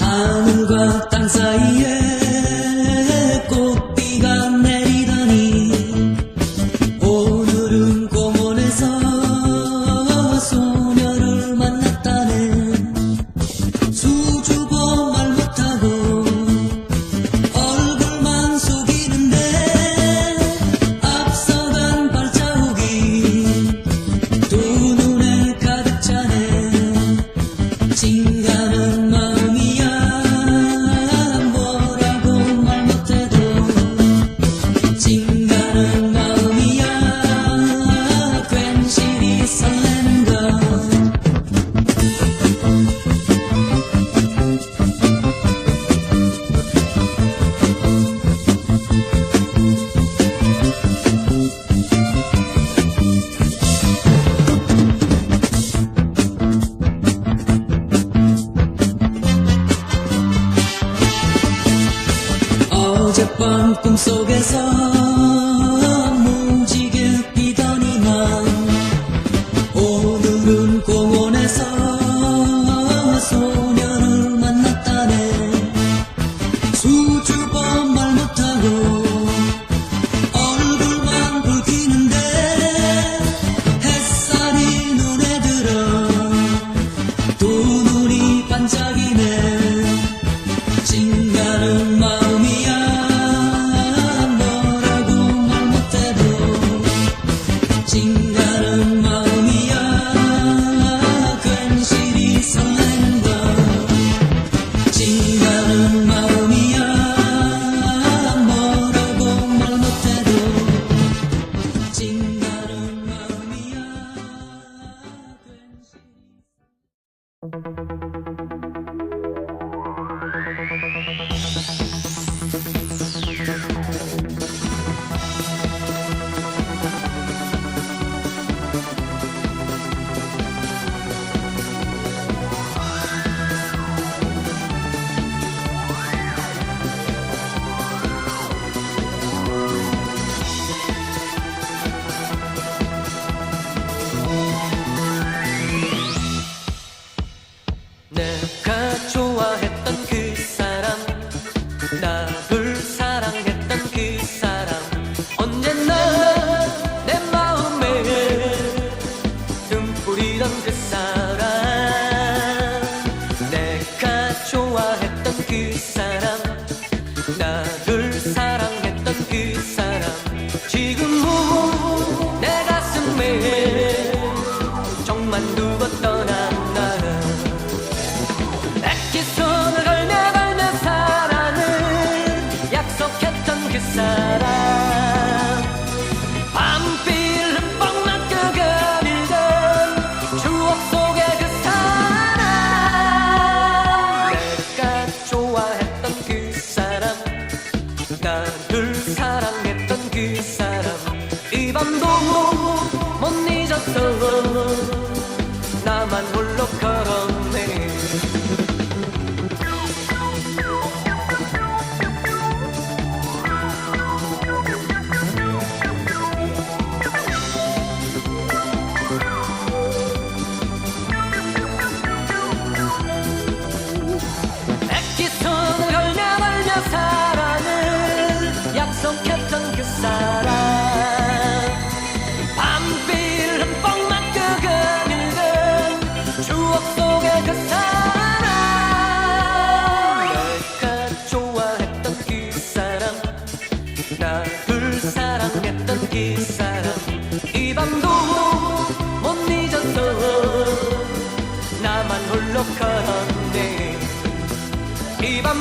하늘과 땅 사이에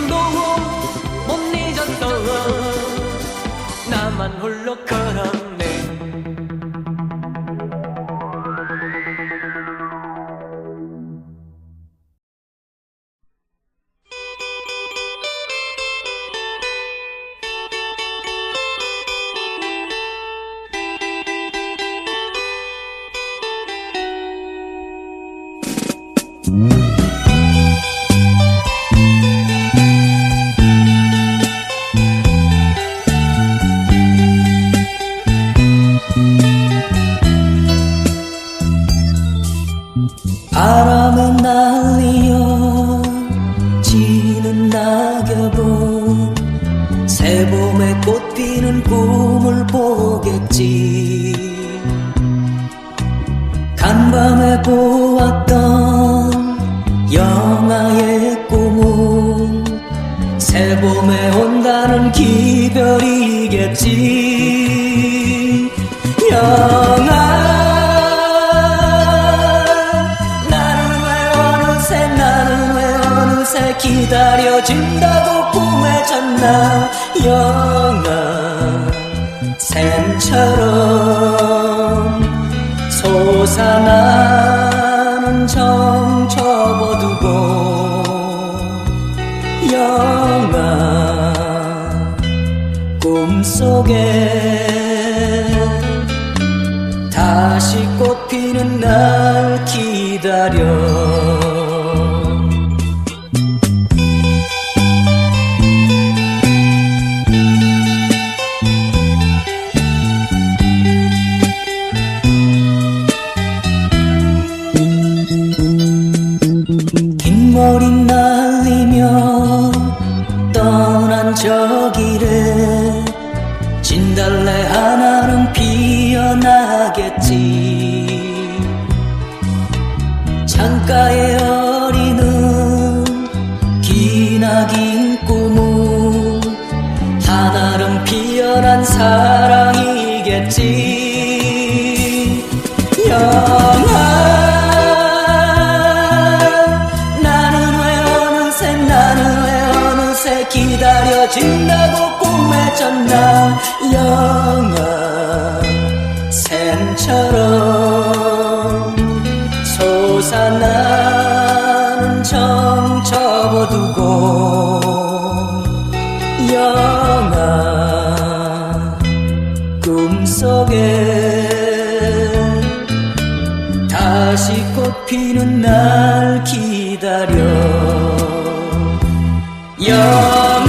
눈도 못 잊었어 나만 홀로 걸었네 Mm-hmm. 밤에 보았던 영화의 꿈은 새 봄에 온다는 기별이겠지. 영아 나는 왜 어느새 나는 왜 어느새 기다려진다고 꿈에 졌나. 영아 샘처럼 꿈 창가에 어리는 기나긴 꿈은 하나름 피어난 사랑이겠지. 영아 나는 왜 어느새 나는 왜 어느새 기다려진다고 꿈에 졌나. 영아 아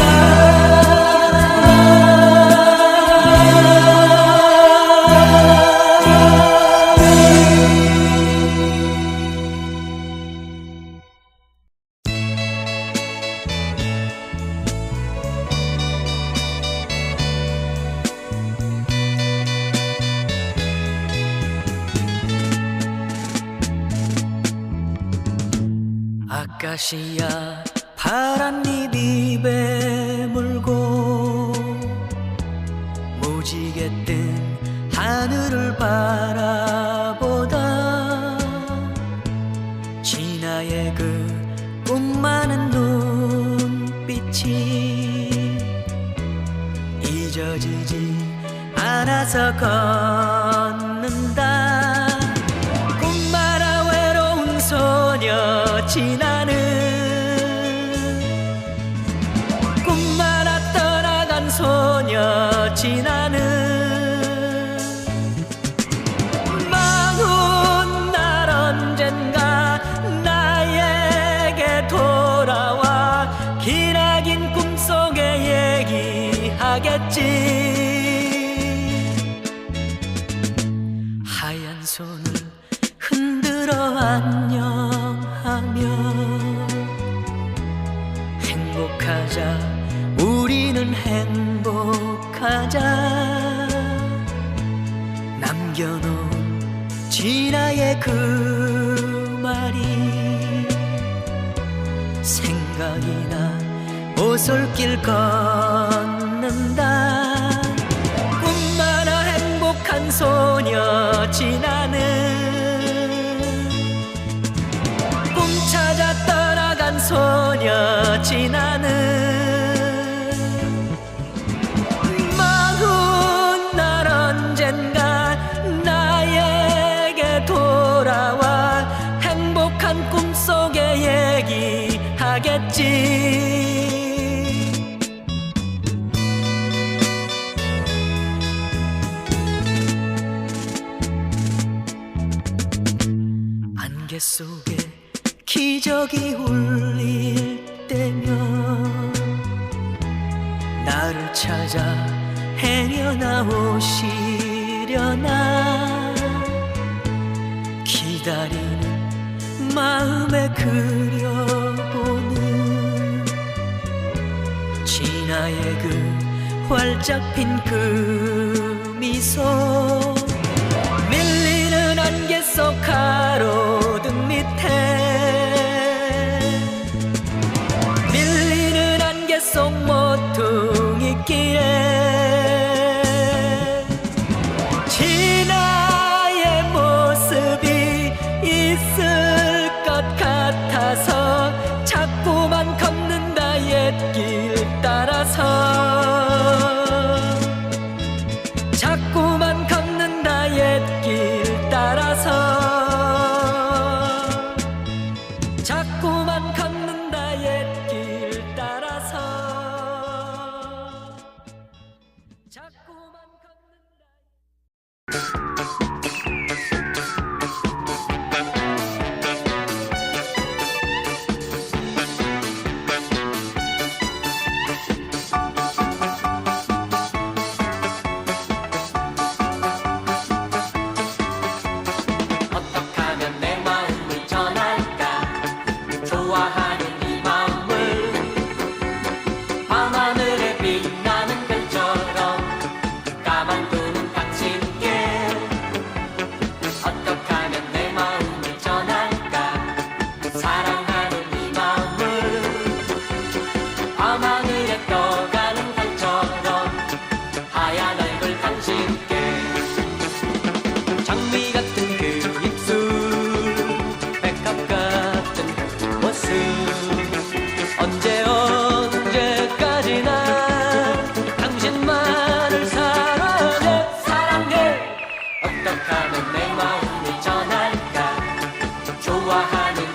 아카시아 파란 잎이 베물고 무지개 뜬 하늘을 바라보다 진아의 그 꿈 많은 눈빛이 잊어지지 않아서 걷 지나는 마흔 날 언젠가 나에게 돌아와 기나긴 꿈속에 얘기하겠지 생각이 나 오솔길 걷는다. 꿈마나 행복한 소녀 지나는 속에 기적이 울릴 때면 나를 찾아 헤려나오시려나? 기다리는 마음에 그려보는 진아의 그 활짝 핀 그 미소 밀리는 안개 속 가로 get. So I had